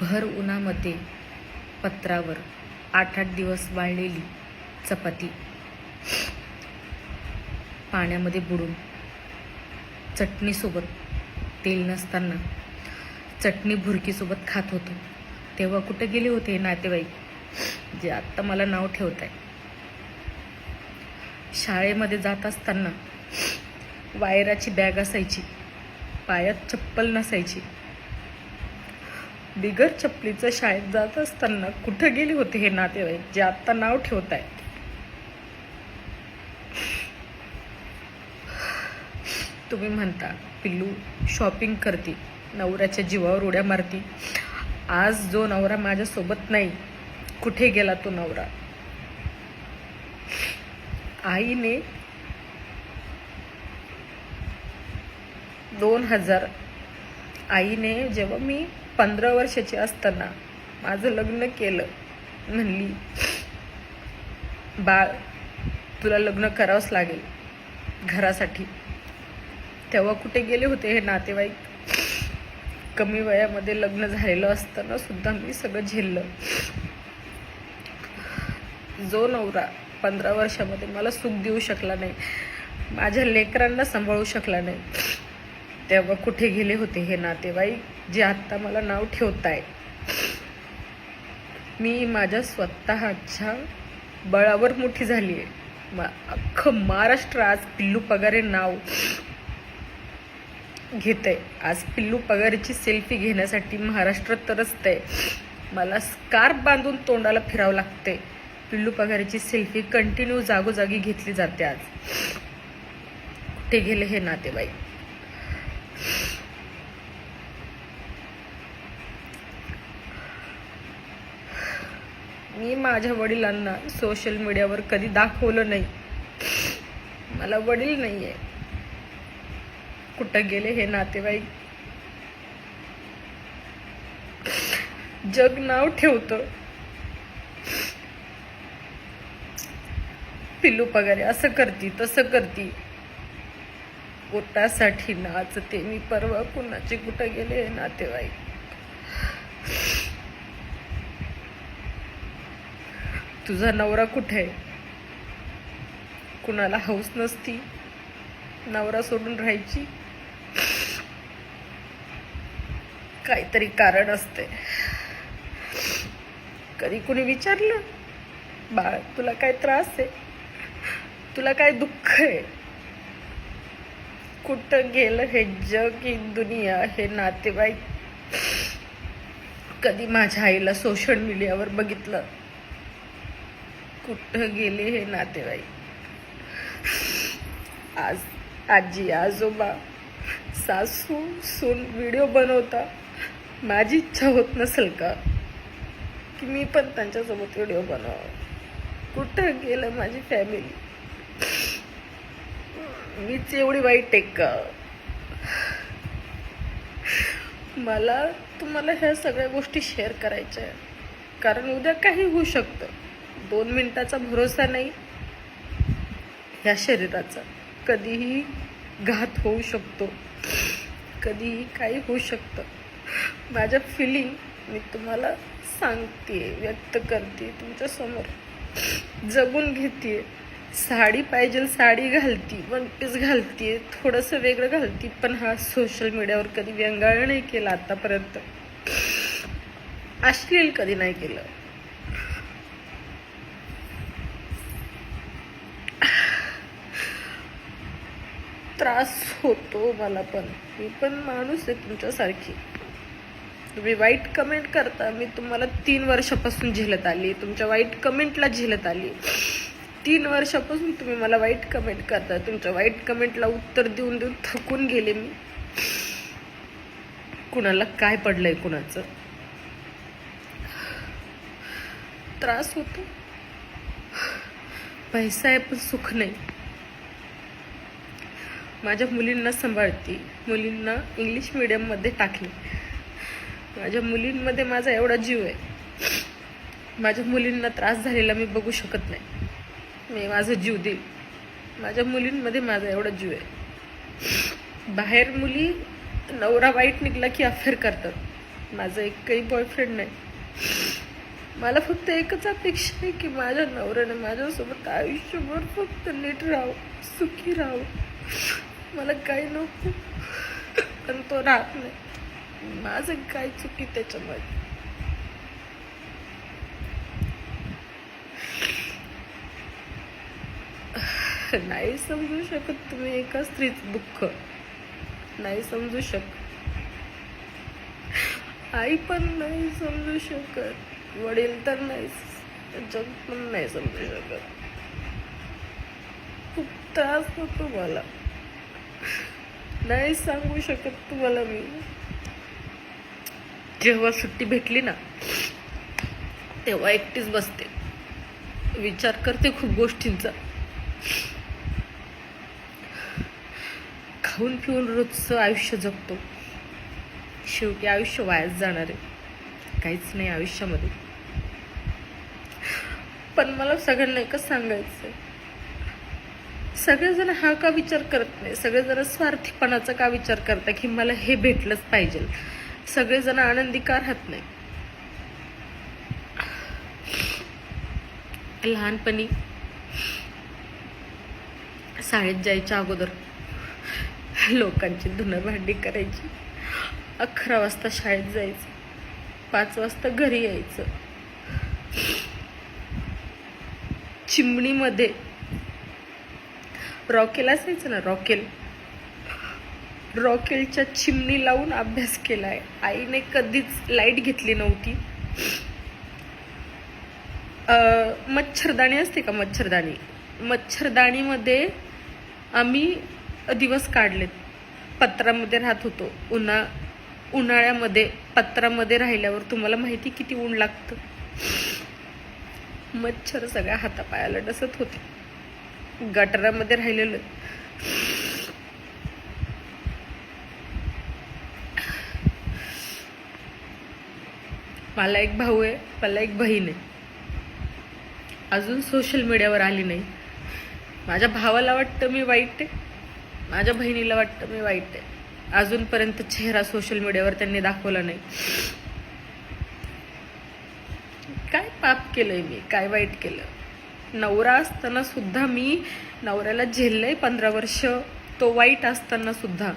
भर उन्हामध्ये पत्रावर आठ आठ दिवस वाळलेली चपाती. पाण्यामध्ये बुडून चटणीसोबत तेल नसताना चटणी भुरकीसोबत खात होतो. तेव्हा कुठे गेले होते नातेवाईक? जे आत्ता मला नाव ठेवत आहे शाळेमध्ये जात असताना वायराची बॅग असायची. पायात चप्पल नसायची. बिगर चपलीचं शाळेत जात असताना कुठं गेले होते हे नातेवाईक जे आत्ता नाव ठेवत आहेत? तुम्ही म्हणता पिल्लू शॉपिंग करते नवऱ्याच्या जीवावर उड्या मारती. आज जो नवरा माझ्यासोबत नाही कुठे गेला तो नवरा? आईने दोन हजार आईने जेव्हा मी पंधरा वर्षाची असताना माझं लग्न केलं. म्हणली बाळ तुला लग्न करावंच लागेल घरासाठी. तेव्हा कुठे गेले होते हे नातेवाईक? कमी वयामध्ये लग्न झालेलं असताना सुद्धा मी सगळं झेललं. जो नवरा पंधरा वर्षामध्ये मला सुख देऊ शकला नाही माझ्या लेकरांना सांभाळू शकला नाही तेव्हा कुठे गेले होते हे नातेवाईक? जे आत्ता मला नाव ठेवत आहे मी माझ्या स्वतःच्या बळावर मोठी झाली आहे मा अख्खं महाराष्ट्र आज पिल्लू पगारे नाव घेत आहे आज पिल्लू पगारेची सेल्फी घेण्यासाठी महाराष्ट्र तरसत आहे मला स्कार्फ बांधून तोंडाला फिरावं लागते पिल्लू पगारेची सेल्फी कंटिन्यू जागोजागी घेतली जाते आज. कुठे गेले हे नातेवाईक? मी माझ्या वडिलांना सोशल मीडियावर कधी दाखवलं नाही. मला वडील नाही आहे कुठं गेले हे नातेवाईक? जग नाव ठेवतं. पिल्लू पगारे असं करती तसं करती. पोटासाठी नाचते मी परवा कुणाचे कुठं गेले हे नातेवाईक? तुझा नवरा कुठे आहे? कुणाला हौस नसती? नवरा सोडून राहायची? काहीतरी कारण असते. कधी कुणी विचारलं? बाळ तुला काय त्रास आहे? तुला काय दुःख आहे? कुठं गेलं हे जग ही दुनिया हे नातेवाईक? कधी माझ्या आईला सोशल मीडियावर बघितलं? कुठं गेले हे नातेवाईक? आज आजी आजोबा सासू सून व्हिडिओ बनवता माझी इच्छा होत नसेल का? की मी पण त्यांच्यासोबत व्हिडिओ बनवावं. कुठं गेलं माझी फॅमिली मीच एवढी वाईट आहे का? मला तुम्हाला ह्या सगळ्या गोष्टी शेअर करायच्या आहे कारण उद्या काही होऊ शकतं. दोन मिनटाचा भरोसा नाही. ह्या शरीराचा कधीही घात होऊ शकतो. कधीही काही होऊ शकतं. माझ्या फिलिंग मी तुम्हाला सांगते व्यक्त करते तुमच्यासमोर जगून घेते साडी पाहिजे साडी घालती वन पीस घालते थोडंसं वेगळं घालती पण हा सोशल मीडियावर कधी व्यंगाळ नाही केला आतापर्यंत. अश्लील कधी नाही केलं. त्रास होतो मला पण. मी पण माणूस आहे तुमच्यासारखी. तुम्ही वाईट कमेंट करता मी तुम्हाला तीन वर्षापासून झेलत आली. तुमच्या वाईट कमेंटला झेलत आली. तीन वर्षापासून तुम्ही मला वाईट कमेंट करता. तुमच्या वाईट कमेंटला उत्तर देऊन देऊन थकून गेले मी. कुणाला काय पडलंय कुणाचं? त्रास होतो. पैसा आहे पण सुख नाही. माझ्या मुलींना सांभाळते. मुलींना इंग्लिश मिडियममध्ये टाकली. माझ्या मुलींमध्ये माझा एवढा जीव आहे. माझ्या मुलींना त्रास झालेला मी बघू शकत नाही. मी माझा जीव देईल माझ्या मुलींमध्ये माझा एवढा जीव आहे. बाहेर मुली नवरा वाईट निघला की अफेअर करतात. माझा एकही बॉयफ्रेंड नाही. मला फक्त एकच अपेक्षा आहे की माझ्या नवऱ्याने माझ्यासोबत आयुष्यभर फक्त नीट राहावं सुखी राहावं. मला काही नको पण तो राहत नाही. माझं काय चुकी त्याच्यामध्ये नाही समजू शकत तुम्ही एका स्त्रीचं दुःख. नाही समजू शकत. आई पण नाही समजू शकत. वडील तर नाही जग पण नाही समजू शकत. खूप त्रास होतो मला. नाही सांगू शकत तुम्हाला मी. जेव्हा सुट्टी भेटली ना तेव्हा एकटीच बसते. विचार करते खूप गोष्टींचा. खाऊन पिऊन रोजचं आयुष्य जगतो. शेवटी आयुष्य वायाच जाणार आहे. काहीच नाही आयुष्यामध्ये. पण मला सगळ्यांना एकच सांगायचं सगळेजण हा का विचार करत नाही? सगळेजण स्वार्थीपणाचा का विचार करता की मला हे भेटलंच पाहिजे? सगळेजण आनंदी का राहत नाही. लहानपणी शाळेत जायच्या अगोदर लोकांची धुनभांडी भांडी करायची. अकरा वाजता शाळेत जायचं. पाच वाजता घरी यायचं. चिमणीमध्ये रॉकेल असायचं ना रॉकेल. रॉकेलच्या चिमणी लावून अभ्यास केलाय. आईने कधीच लाइट घेतली नव्हती. मच्छरदाणी असते का मच्छरदाणी? मच्छरदाणीमध्ये आम्ही दिवस काढलेत. पत्रामध्ये राहत होतो. उन्हा उन्हाळ्यामध्ये पत्रामध्ये राहिल्यावर तुम्हाला माहिती किती ऊन लागतं? मच्छर सगळ्या हातापायाला डसत होते. गटारामध्ये राहिलेलं. मला एक भाऊ आहे मला एक बहीण आहे. अजून सोशल मीडियावर आली नाही. माझ्या भावाला वाटतं मी वाईट आहे माझ्या बहिणीला वाटतं मी वाईट आहे. अजूनपर्यंत चेहरा सोशल मीडियावर त्यांनी दाखवला नाही. काय पाप केलंय मी काय वाईट केलं? नवरा असताना सुद्धा मी नवऱ्याला झेललंय पंधरा वर्ष. तो वाईट असताना सुद्धा.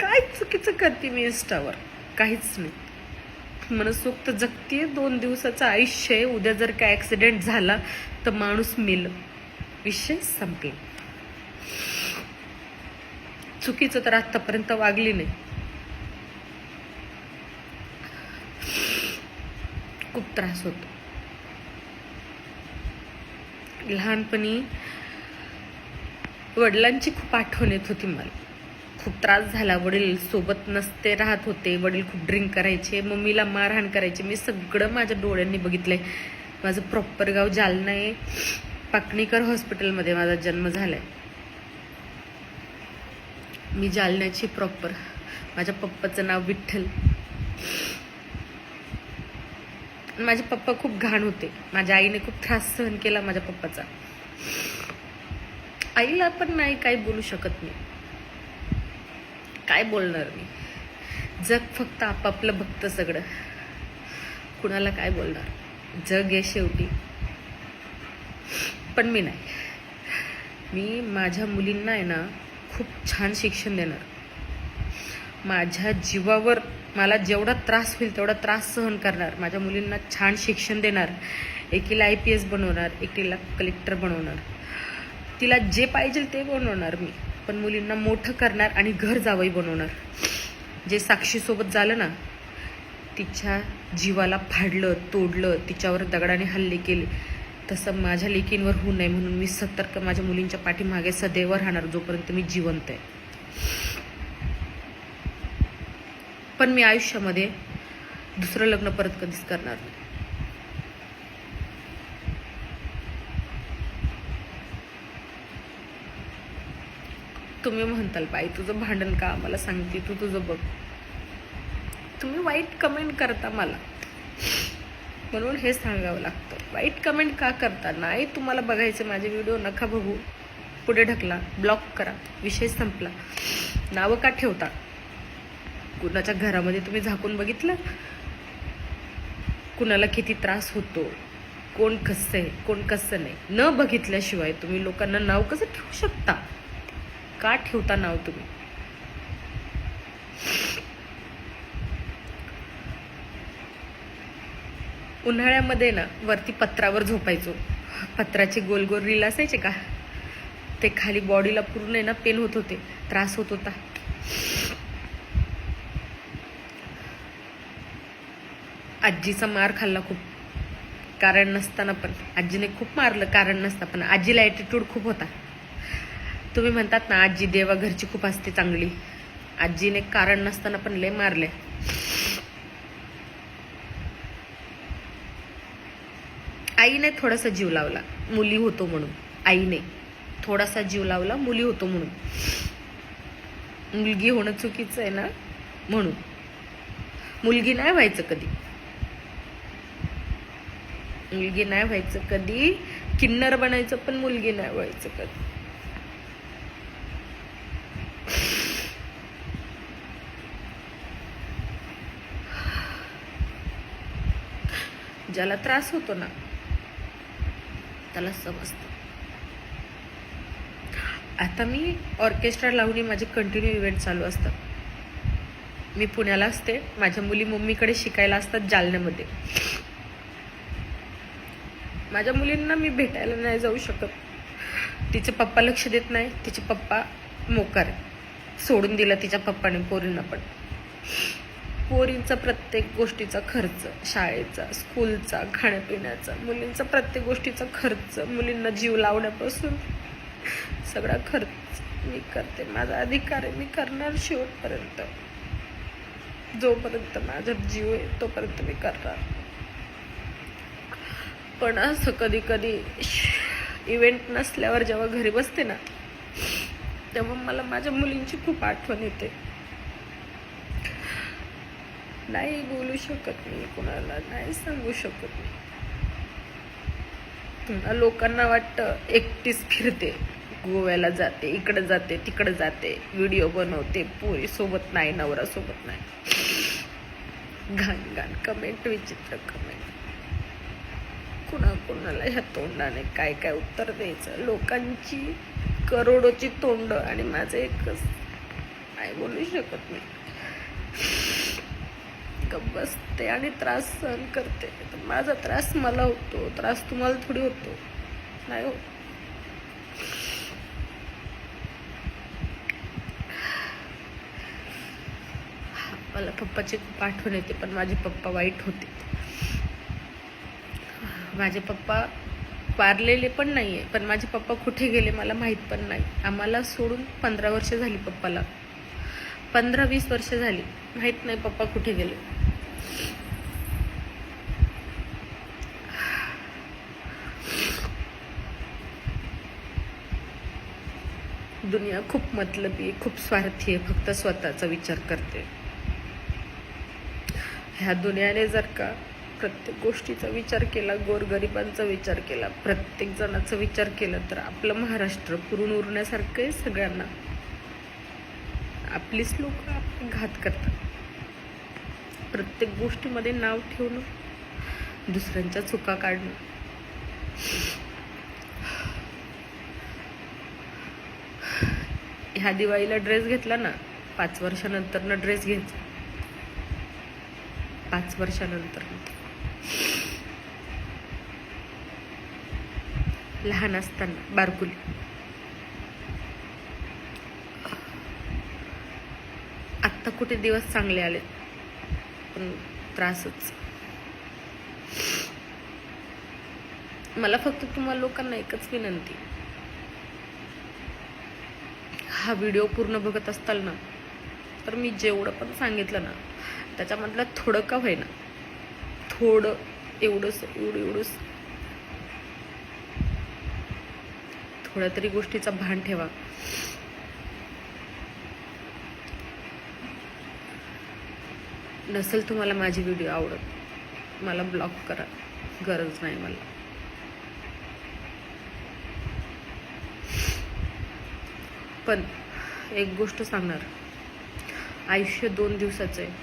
काय चुकीचं करते मी इंस्टावर? काहीच नाही. मनसोक्त जगतीये. दोन दिवसाचं आयुष्य आहे. उद्या जर काय ऍक्सिडेंट झाला तर माणूस मेल. विषय संपला. चुकीचं तर आतापर्यंत वागली नाही. खूप त्रास होतो. लहानपणी वडिलांची खूप आठवण येत होती मला. खूप त्रास झाला. वडील सोबत नसते राहत होते. वडील खूप ड्रिंक करायचे. मम्मीला मारहाण करायचे. मी सगळं माझ्या डोळ्यांनी बघितलंय. माझं प्रॉपर गाव जालना आहे पाकणीकर हॉस्पिटलमध्ये माझा जन्म झालाय. मी जालन्याची प्रॉपर माझ्या पप्पाचं नाव विठ्ठल. माझे पप्पा खूप घाण होते. माझ्या आईने खूप त्रास सहन केला माझ्या पप्पाचा. आईला पण नाही काही बोलू शकत मी काय बोलणार मी? जग फक्त आपापलं बघतं सगळं. कुणाला काय बोलणार? जग आहे शेवटी. पण मी नाही. मी माझ्या मुलींना आहे ना खूप छान शिक्षण देणार. माझ्या जीवावर मला जेवढा त्रास होईल तेवढा त्रास सहन करणार. माझ्या मुलींना छान शिक्षण देणार. एकीला आय पी एस बनवणार एकीला कलेक्टर बनवणार. तिला जे पाहिजे ते बनवणार मी. पण मुलींना मोठं करणार आणि घर जावई बनवणार. जे साक्षीसोबत झालं ना तिच्या जीवाला फाडलं तोडलं तिच्यावर दगडाने हल्ले केले. तसं माझ्या लेकींवर होऊ नये म्हणून मी सतर्क माझ्या मुलींच्या पाठीमागे सदैव राहणार जोपर्यंत मी जिवंत आहे. पण मी आयुष्यामध्ये दुसरं लग्न परत कधीच करणार नाही. तुम्ही म्हणताल बाई तुझं भांडण का मला सांगते? तू तुझं बघ. तुम्ही वाईट कमेंट करता मला. म्हणून हे सांगावं लागतं. वाईट कमेंट का करता? नाही तुम्हाला बघायचं माझे व्हिडिओ नका बघू. पुढे ढकला ब्लॉक करा. विषय संपला. नावं का ठेवता? कुणाच्या घरामध्ये तुम्ही झाकून बघितलं? कुणाला किती त्रास होतो? कोण कसं आहे? कोण कसं नाही? न बघितल्याशिवाय तुम्ही लोकांना नाव कसं ठेवू शकता? का ठेवता नाव तुम्ही? उन्हाळ्यामध्ये ना वरती पत्रावर झोपायचो. पत्राचे गोल गोल रील असायचे का? ते खाली बॉडीला पूर्ण आहे ना पेन होत होते. त्रास होत होता. आजीचा मार खाल्ला खूप. कारण नसताना पण. आजीने खूप मारलं कारण नसता पण. आजीला ॲटिट्यूड खूप होता. तुम्ही म्हणतात ना आजी देवा घरची खूप असते चांगली. आजीने कारण नसताना पण लय मारले. आईने थोडासा जीव लावला. मुली होतो म्हणून. आईने थोडासा जीव लावला मुली होतो म्हणून. मुलगी होणं चुकीचं आहे ना? म्हणून. मुलगी नाही व्हायचं कधी. मुलगी नाही व्हायचं कधी. किन्नर बनायचं पण मुलगी नाही व्हायचं कधी. ज्याला त्रास होतो ना त्याला समजतं. आता मी ऑर्केस्ट्रा लावून माझे कंटिन्यू इव्हेंट चालू असतात. मी पुण्याला असते माझ्या मुली मम्मीकडे शिकायला असतात जालन्यामध्ये. माझ्या मुलींना मी भेटायला नाही जाऊ शकत. तिचे पप्पा लक्ष देत नाही. तिचे पप्पा मोकार सोडून दिलं तिच्या पप्पाने पोरींना पण. पोरींचा प्रत्येक गोष्टीचा खर्च शाळेचा स्कूलचा खाण्यापिण्याचा मुलींचा प्रत्येक गोष्टीचा खर्च मुलींना जीव लावण्यापासून सगळा खर्च मी करते. माझा अधिकार आहे मी करणार शेवटपर्यंत. जोपर्यंत माझा जीव आहे तोपर्यंत मी करणार. पण असं कधी कधी इव्हेंट नसल्यावर जेव्हा घरी बसते ना तेव्हा मला माझ्या मुलींची खूप आठवण येते. नाही बोलू शकत मी कुणाला नाही सांगू शकत मी. लोकांना वाटतं एकटीच फिरते गोव्याला जाते इकडे जाते तिकडे जाते व्हिडिओ बनवते पोरी सोबत नाही नवरा सोबत नाही. घाण घाण कमेंट विचित्र कमेंट कुणा कुणाला ह्या तोंडाने काय काय उत्तर द्यायचं? लोकांची करोडोची तोंड आणि माझं एकच नाही बोलू शकत मी. गप्प बसते आणि त्रास सहन करते. तर माझा त्रास मला होतो. त्रास तुम्हाला थोडी होतो. नाही होत. मला पप्पाची खूप आठवण येते पण माझे पप्पा वाईट होते. माझे पप्पा वारलेले पण नाही आहे पण माझे पप्पा कुठे गेले मला माहीत पण नाही. आम्हाला सोडून पंधरा वर्ष झाली पप्पाला. पंधरा वीस वर्ष झाली. माहीत नाही पप्पा कुठे गेले. दुनिया खूप मतलबी आहे, खूप स्वार्थी आहे. फक्त स्वतःचा विचार करते. ह्या दुनियाने जर का प्रत्येक गोष्टीचा विचार केला गोरगरिबांचा विचार केला प्रत्येक जणाचा विचार केला तर आपलं महाराष्ट्र पुरून उरण्यासारखं आहे सगळ्यांना. आपलीच लोक आपले घात करतात. प्रत्येक गोष्टीमध्ये नाव ठेवणं दुसऱ्यांच्या चुका काढणं. ह्या दिवाळीला ड्रेस घेतला ना पाच वर्षानंतर ना ड्रेस घ्यायचा. पाच वर्षानंतर लहान असताना बारकुली. आत्ता कुठे दिवस चांगले आले? पण त्रासच. मला फक्त तुम्हाला लोकांना एकच विनंती. हा व्हिडिओ पूर्ण बघत असताल ना तर मी जेवढं पण सांगितलं ना त्याच्यामधलं थोडं का होईना. थोडं एवढंच एवढं एवढंच. थोड्या तरी गोष्टीचा भान ठेवा. नसेल तुम्हाला माझी व्हिडिओ आवडत मला ब्लॉक करा गरज नाही मला. पण एक गोष्ट सांगणार आयुष्य दोन दिवसाचं आहे.